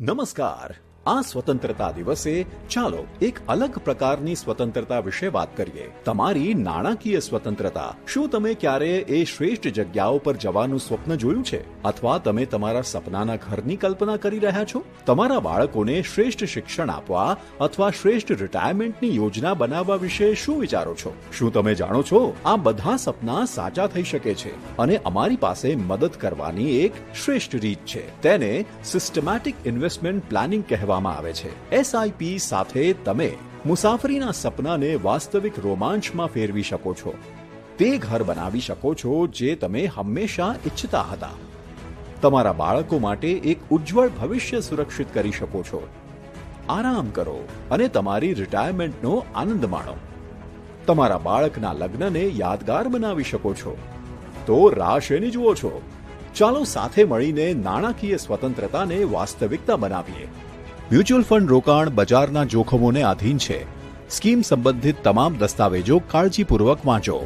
નમસ્કાર. આ સ્વતંત્રતા દિવસે ચાલો એક અલગ પ્રકારની સ્વતંત્રતા વિશે વાત કરીએ. તમારી નાણાકીય સ્વતંત્રતા, શું તમે ક્યારે એ શ્રેષ્ઠ જગ્યાઓ પર જવાનું સ્વપ્ન જોયું છે? અથવા તમે તમારા સપનાના ઘરની કલ્પના કરી રહ્યા છો? તમારા બાળકોને શ્રેષ્ઠ શિક્ષણ આપવા અથવા શ્રેષ્ઠ રિટાયરમેન્ટની યોજના બનાવવા વિશે શું વિચારો છો? શું તમે જાણો છો આ બધા સપના સાચા થઈ શકે છે અને અમારી પાસે મદદ કરવાની એક શ્રેષ્ઠ રીત છે? તેને સિસ્ટમેટિક ઇન્વેસ્ટમેન્ટ પ્લાનિંગ કહેવામાં આવે છે. એસઆઈપી સાથે તમે મુસાફરીના સપનાને વાસ્તવિક રોમાંચમાં ફેરવી શકો છો. તે ઘર બનાવી શકો છો જે તમે હંમેશા ઈચ્છતા હતા. તમારા બાળકો માટે એક ઉજ્જવળ ભવિષ્ય સુરક્ષિત કરી શકો છો. આરામ કરો અને તમારી રિટાયરમેન્ટનો આનંદ માણો. તમારા બાળકના લગ્નને યાદગાર બનાવી શકો છો. તો રાહ શેની જુઓ છો? ચાલો સાથે મળીને નાણાકીય સ્વતંત્રતાને વાસ્તવિકતા બનાવીએ. મ્યુચ્યુઅલ ફંડ રોકાણ બજારના જોખમોને આધીન છે. સ્કીમ સંબંધિત તમામ દસ્તાવેજો કાળજીપૂર્વક વાંચો.